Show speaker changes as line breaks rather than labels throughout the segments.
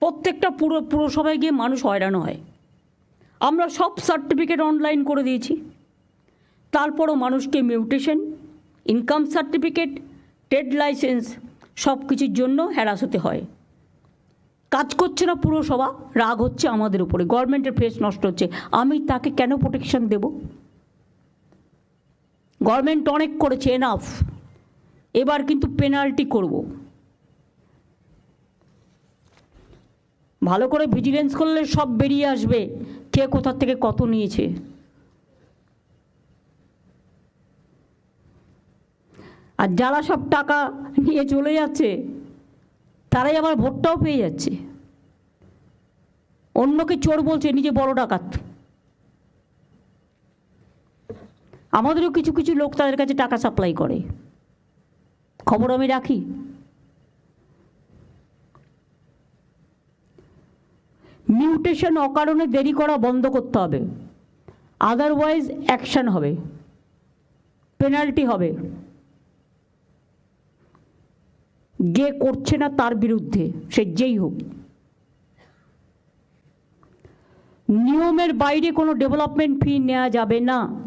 প্রত্যেকটা পুরো, পুরসভায় গিয়ে মানুষ হয়রান হয়। আমরা সব সার্টিফিকেট অনলাইন করে দিয়েছি। তারপরও মানুষকে mutation income certificate trade licence সব কিছুর জন্য হ্যারাস হতে হয়। কাজ করছে না পুরসভা, রাগ হচ্ছে আমাদের উপরে। গভর্নমেন্টের ফেস নষ্ট হচ্ছে। আমি তাকে কেন প্রোটেকশন দেব? গভর্নমেন্ট অনেক করেছে এনাফ এবার কিন্তু পেনাল্টি করব। ভালো করে ভিজিলেন্স করলে সব বেরিয়ে আসবে। কে কোথার থেকে কত নিয়েছে? আর যারা সব টাকা নিয়ে চলে যাচ্ছে, তারাই আবার ভোটটাও পেয়ে যাচ্ছে। অন্যকে চোর বলছে, নিজে বড় ডাকাত। আমাদেরও কিছু কিছু লোক তাদের কাছে টাকা সাপ্লাই করে। খবর আমি রাখি। মিউটেশন অকারণে দেরি করা বন্ধ করতে হবে। আদারওয়াইজ অ্যাকশন হবে। পেনাল্টি হবে। যে করছে না তার বিরুদ্ধে, সে যেই হোক। নিয়মের বাইরে কোনো ডেভেলপমেন্ট ফি নেওয়া যাবে না।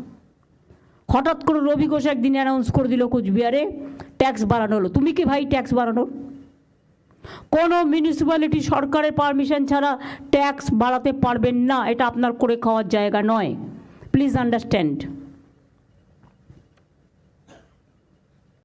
হঠাৎ করে রবি ঘোষ একদিন অ্যানাউন্স করে দিল কুচবিহারে ট্যাক্স বাড়ানো হলো। তুমি কি ভাই ট্যাক্স বাড়ানো কোনো মিউনিসিপ্যালিটি সরকারের পারমিশন ছাড়া ট্যাক্স বাড়াতে পারবেন না, এটা আপনার করে খাওয়ার জায়গা নয়। Please understand